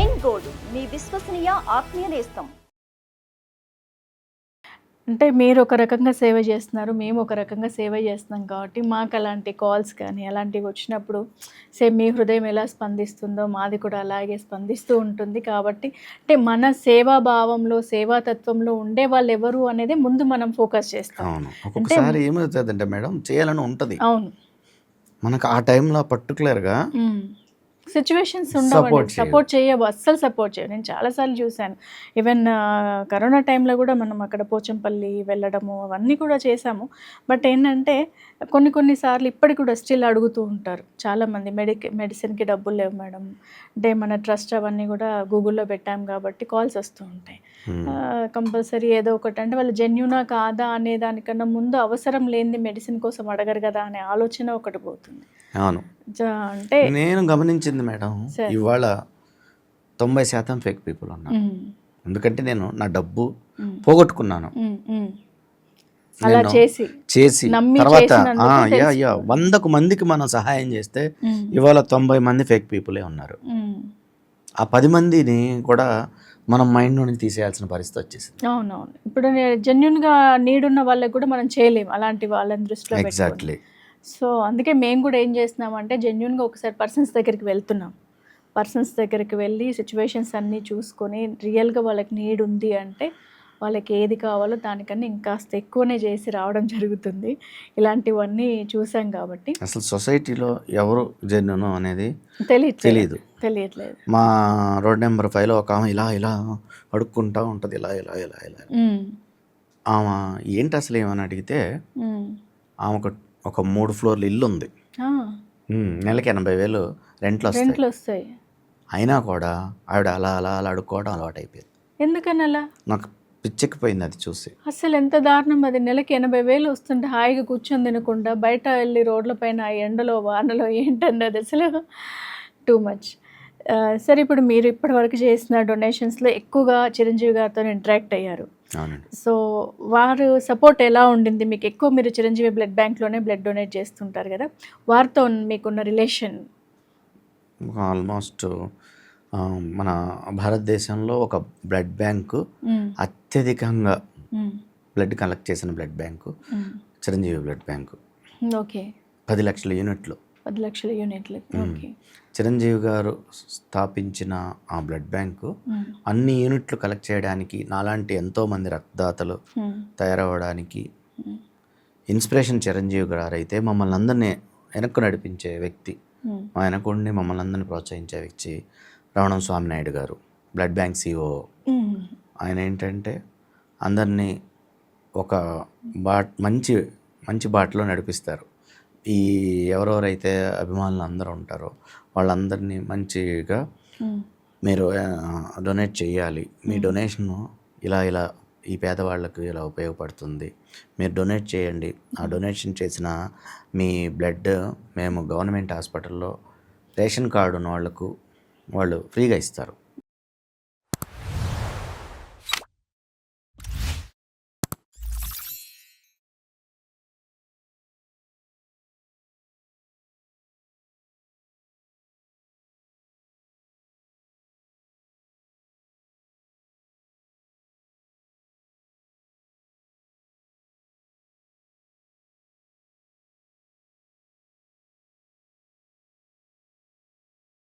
ఎన్ gold మీ విశ్వసనీయ ఆత్మీయ నేస్తం. అంటే మీరు ఒక రకంగా సేవ చేస్తున్నారు మేము ఒక రకంగా సేవ చేస్తున్నాం కాబట్టి మాకు అలాంటి కాల్స్ కానీ అలాంటివి వచ్చినప్పుడు సేమ్ మీ హృదయం ఎలా స్పందిస్తుందో మాది కూడా అలాగే స్పందిస్తూ ఉంటుంది కాబట్టి అంటే మన సేవా భావంలో సేవాతత్వంలో ఉండే వాళ్ళు ఎవరు అనేది ముందు మనం ఫోకస్ చేస్తాం. ఒక్కొక్కసారి ఏమవుతుందంటే మేడం చేయాలని ఉంటుంది. అవును. మనకు ఆ టైంలో పర్టికులర్గా సిచ్యువేషన్స్ ఉండవండి. సపోర్ట్ చేయవు అస్సలు సపోర్ట్ చేయవు నేను చాలాసార్లు చూశాను. ఈవెన్ కరోనా టైంలో కూడా మనం అక్కడ పోచంపల్లి వెళ్ళడము అవన్నీ కూడా చేశాము. బట్ ఏంటంటే కొన్ని కొన్నిసార్లు ఇప్పటికి కూడా స్టిల్ అడుగుతూ ఉంటారు. చాలామంది మెడికి మెడిసిన్కి డబ్బులు లేవు మేడం. అంటే మన ట్రస్ట్ అవన్నీ కూడా గూగుల్లో పెట్టాం కాబట్టి కాల్స్ వస్తూ ఉంటాయి. కంపల్సరీ ఏదో ఒకటి అంటే వాళ్ళు జెన్యునా కాదా అనే దానికన్నా ముందు అవసరం లేనిది మెడిసిన్ కోసం అడగరు కదా అనే ఆలోచన ఒకటి పోతుంది. అవును. అంటే నేను గమనించింది మేడం. ఇవాళ తొంభై శాతం ఫేక్ పీపుల్ ఉన్నారు ఉమ్, ఎందుకంటే నేను నా డబ్బు పోగొట్టుకున్నాను. అలా చేసి చేసి తర్వాత యా. యా వందకు మందికి మనం సహాయం చేస్తే ఇవాళ తొంభై మంది ఫేక్ పీపులే ఉన్నారు. ఆ పది మందిని కూడా మనం మైండ్ నుండి తీసేయాల్సిన పరిస్థితి వచ్చేసింది. అవునవును. ఇప్పుడు జెన్యున్గా నీడ్ ఉన్న వాళ్ళకి కూడా మనం చేయలేం అలాంటి వాళ్ళని దృష్టిలో ఎగ్జాక్ట్లీ సో అందుకే మేము కూడా ఏం చేస్తున్నాం అంటే జెన్యున్గా ఒకసారి పర్సన్స్ దగ్గరికి వెళ్తున్నాం. పర్సన్స్ దగ్గరికి వెళ్ళి సిచ్యువేషన్స్ అన్నీ చూసుకొని రియల్గా వాళ్ళకి నీడ్ ఉంది అంటే వాళ్ళకి ఏది కావాలో దానికన్నా ఇంకాస్త ఎక్కువనే చేసి రావడం జరుగుతుంది. ఇలాంటివన్నీ చూసాం కాబట్టి. అసలు సొసైటీలో ఎవరు జెన్యును అనేది తెలియట్లేదు తెలియదు తెలియట్లేదు. మా రోడ్ నెంబర్ ఫైవ్లో ఒక ఆమె ఇలా ఇలా అడుక్కుంటా ఉంటుంది ఇలా ఇలా ఇలా ఇలా ఆమె ఏంటి అసలు ఏమని అడిగితే. ఆమె ఒక ఒక మూడు ఫ్లోర్లు ఇల్లు ఉంది నెలకి ఎనభై వేలు రెంట్లు వస్తాయి. రెంట్లు వస్తాయి. అయినా కూడా ఆవిడ అలా అలా అలా అడుక్కోవడం అలవాటు అయిపోయింది ఎందుకని అలా? నాకు పిచ్చెక్కిపోయింది అది చూసి. అసలు ఎంత దారుణం అది. నెలకి ఎనభై వేలు వస్తుంటే హాయిగా కూర్చొని తినకుండా బయట వెళ్ళి రోడ్ల పైన ఎండలో వానలో ఏంటండి అది అసలు టూ మచ్ సరే ఇప్పుడు మీరు ఇప్పటివరకు చేసిన డొనేషన్స్లో ఎక్కువగా చిరంజీవి గారితో ఇంటరాక్ట్ అయ్యారు. సో వారు సపోర్ట్ ఎలా ఉండింది? మీకు ఎక్కువ మీరు చిరంజీవి బ్లడ్ బ్యాంక్లోనే బ్లడ్ డొనేట్ చేస్తుంటారు కదా వారితో మీకున్న రిలేషన్? ఆల్మోస్ట్ మన భారతదేశంలో ఒక బ్లడ్ బ్యాంకు అత్యధికంగా బ్లడ్ కలెక్ట్ చేసిన blood bank Chiranjeevi blood bank. Okay. పది లక్షల యూనిట్లు. పది లక్షల యూనిట్లు. చిరంజీవి గారు స్థాపించిన ఆ బ్లడ్ బ్యాంకు. అన్ని యూనిట్లు కలెక్ట్ చేయడానికి నాలాంటి ఎంతోమంది రక్తదాతలు తయారవడానికి ఇన్స్పిరేషన్ చిరంజీవి గారు అయితే మమ్మల్ని అందరినీ వెనక్కు నడిపించే వ్యక్తి. మా వెనకుండి మమ్మల్ని అందరినీ ప్రోత్సహించే వ్యక్తి రమణం స్వామి నాయుడు గారు బ్లడ్ బ్యాంక్ సిఓ ఆయన ఏంటంటే అందరినీ ఒక బాట్ మంచి మంచి బాటలో నడిపిస్తారు. ఈ ఎవరెవరైతే అభిమానులు అందరూ ఉంటారో వాళ్ళందరినీ మంచిగా మీరు డొనేట్ చేయాలి. మీ డొనేషన్ ఇలా ఇలా ఈ పేదవాళ్ళకు ఇలా ఉపయోగపడుతుంది. మీరు డొనేట్ చేయండి. ఆ డొనేషన్ చేసిన మీ బ్లడ్ మేము గవర్నమెంట్ హాస్పిటల్లో రేషన్ కార్డు ఉన్న వాళ్ళకు వాళ్ళు ఫ్రీగా ఇస్తారు.